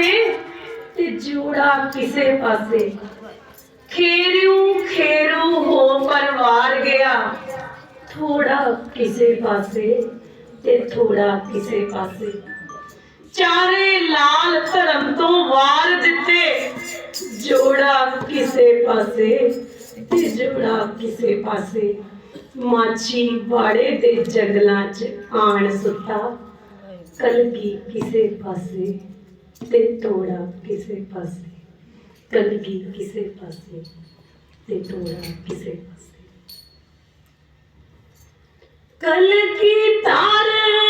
ਪਾਸੇ ਤੇ ਜੂੜਾ ਕਿਸੇ ਪਾਸੇ। ਖੇਰੂ ਖੇਰੂ ਹੋ ਪਰਵਾਰ ਗਿਆ। ਥੋੜਾ ਕਿਸੇ ਪਾਸੇ ਤੇ ਥੋੜਾ ਕਿਸੇ ਪਾਸੇ। ਚਾਰੇ ਲਾਲ ਧਰਮ ਤੋਂ ਵਾਰ ਦਿੱਤੇ। ਜੋੜਾ ਕਿਸੇ ਪਾਸੇ ਤੇ ਜੋੜਾ ਕਿਸੇ ਪਾਸੇ। ਮਾਛੀ ਬਾੜੇ ਦੇ ਜੰਗਲਾਂ 'ਚ ਆਣ ਸੁੱਤਾ। ਕਲਗੀ ਕਿਸੇ ਪਾਸੇ। ਤੇ ਤੋੜਾ ਕਿਸੇ ਪਾਸੇ ਕਲਗੀ ਕਿਸੇ ਪਾਸੇ ਤੇ ਤੋੜਾ ਕਿਸੇ ਪਾਸੇ ਕਲਗੀ ਤਾਰੇ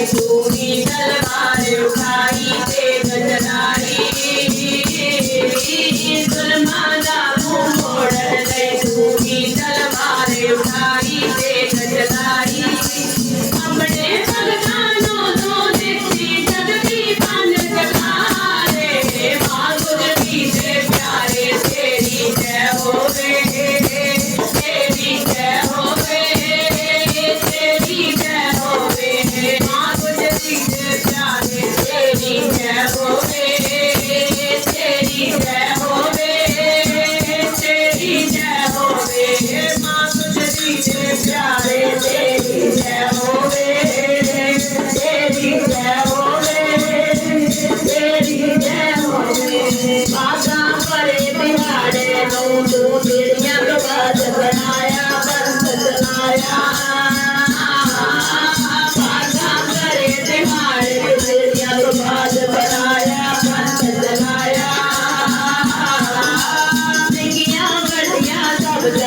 de